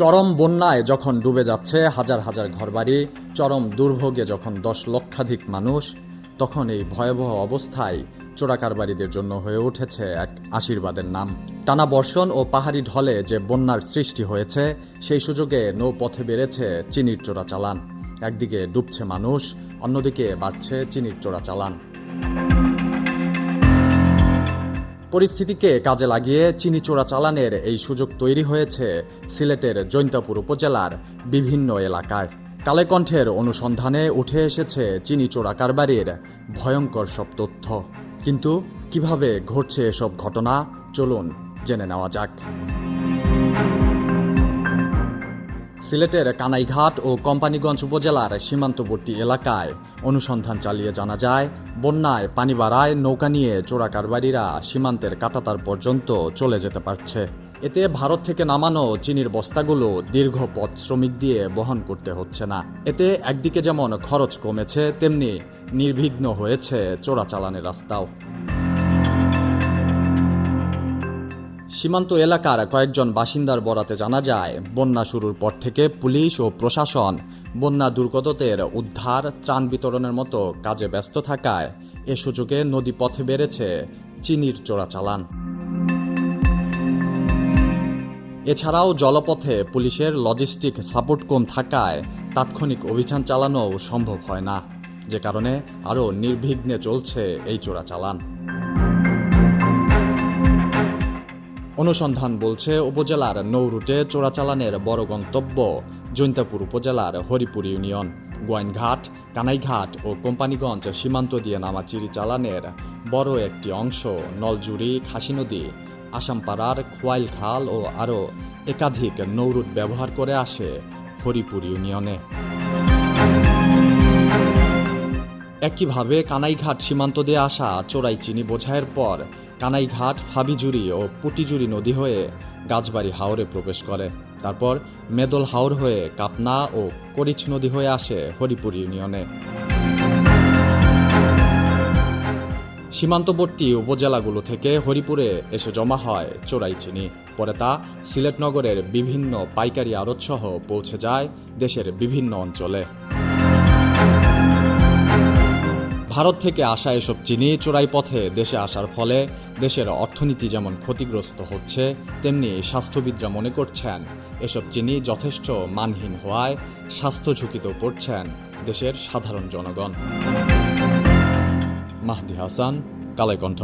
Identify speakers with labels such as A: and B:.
A: চরম বন্যায় যখন ডুবে যাচ্ছে হাজার হাজার ঘরবাড়ি, চরম দুর্ভোগে যখন দশ লক্ষাধিক মানুষ, তখন এই ভয়াবহ অবস্থায় চোরাকারবারীদের জন্য হয়ে উঠেছে এক আশীর্বাদের নাম। টানা বর্ষণ ও পাহাড়ি ঢলে যে বন্যার সৃষ্টি হয়েছে, সেই সুযোগে নৌপথে বেড়েছে চিনির চোরা চালান একদিকে ডুবছে মানুষ, অন্যদিকে বাড়ছে চিনির চোরাচালান। পরিস্থিতিকে কাজে লাগিয়ে চিনি চোরা চালানের এই সুযোগ তৈরি হয়েছে সিলেটের জৈন্তাপুর উপজেলার বিভিন্ন এলাকায়। কালেকণ্ঠের অনুসন্ধানে উঠে এসেছে চিনি চোরা কারবারের ভয়ঙ্কর সব তথ্য। কিন্তু কীভাবে ঘটছে এসব ঘটনা? চলুন জেনে নেওয়া যাক। সিলেটের কানাইঘাট ও কোম্পানিগঞ্জ উপজেলার সীমান্তবর্তী এলাকায় অনুসন্ধান চালিয়ে জানা যায়, বন্যায় পানি বাড়ায় নৌকা নিয়ে চোরা কারবারিরা সীমান্তের কাটাতার পর্যন্ত চলে যেতে পারছে। এতে ভারত থেকে নামানো চিনির বস্তাগুলো দীর্ঘ পথ শ্রমিক দিয়ে বহন করতে হচ্ছে না। এতে একদিকে যেমন খরচ কমেছে, তেমনি নির্বিঘ্ন হয়েছে চোরাচালানের রাস্তাও। সীমান্ত এলাকার কয়েকজন বাসিন্দার বরাতে জানা যায়, বন্যা শুরুর পর থেকে পুলিশ ও প্রশাসন বন্যা দুর্গতদের উদ্ধার, ত্রাণ বিতরণের মতো কাজে ব্যস্ত থাকায় এ সুযোগে নদী পথে বেড়েছে চিনির চোরাচালান। এছাড়াও জলপথে পুলিশের লজিস্টিক সাপোর্ট কম থাকায় তাৎক্ষণিক অভিযান চালানোও সম্ভব হয় না। যে কারণে আরও নির্বিঘ্নে চলছে এই চোরাচালান। অনুসন্ধান বলছে, উপজেলার নৌরুটে চোরাচালানের বড় গন্তব্য জৈন্তাপুর উপজেলার হরিপুর ইউনিয়ন। গোয়াইনঘাট, কানাইঘাট ও কোম্পানিগঞ্জ সীমান্ত দিয়ে নামা চিরি চালানের বড় একটি অংশ নলজুরি, খাসি নদী, আসামপাড়ার খোয়াইল খাল ও আরও একাধিক নৌরুট ব্যবহার করে আসে হরিপুর ইউনিয়নে। একইভাবে কানাইঘাট সীমান্ত দিয়ে আসা চোরাই চিনি বোঝাইয়ের পর কানাইঘাট ফাবিজুরি ও পুটিজুরি নদী হয়ে গাছবাড়ি হাওরে প্রবেশ করে। তারপর মেদল হাওর হয়ে কাপনা ও করিচ নদী হয়ে আসে হরিপুর ইউনিয়নে। সীমান্তবর্তী উপজেলাগুলো থেকে হরিপুরে এসে জমা হয় চোরাই চিনি পরে তা সিলেট নগরের বিভিন্ন পাইকারি আড়তসহ পৌঁছে যায় দেশের বিভিন্ন অঞ্চলে। ভারত থেকে আসা এসব চিনি চোরাই পথে দেশে আসার ফলে দেশের অর্থনীতি যেমন ক্ষতিগ্রস্ত হচ্ছে, তেমনি স্বাস্থ্যবিদরা মনে করছেন এসব চিনি যথেষ্ট মানহীন হওয়ায় স্বাস্থ্য ঝুঁকিতেও পড়ছেন দেশের সাধারণ জনগণ। মাহদি হাসান কালাইকণ্ঠ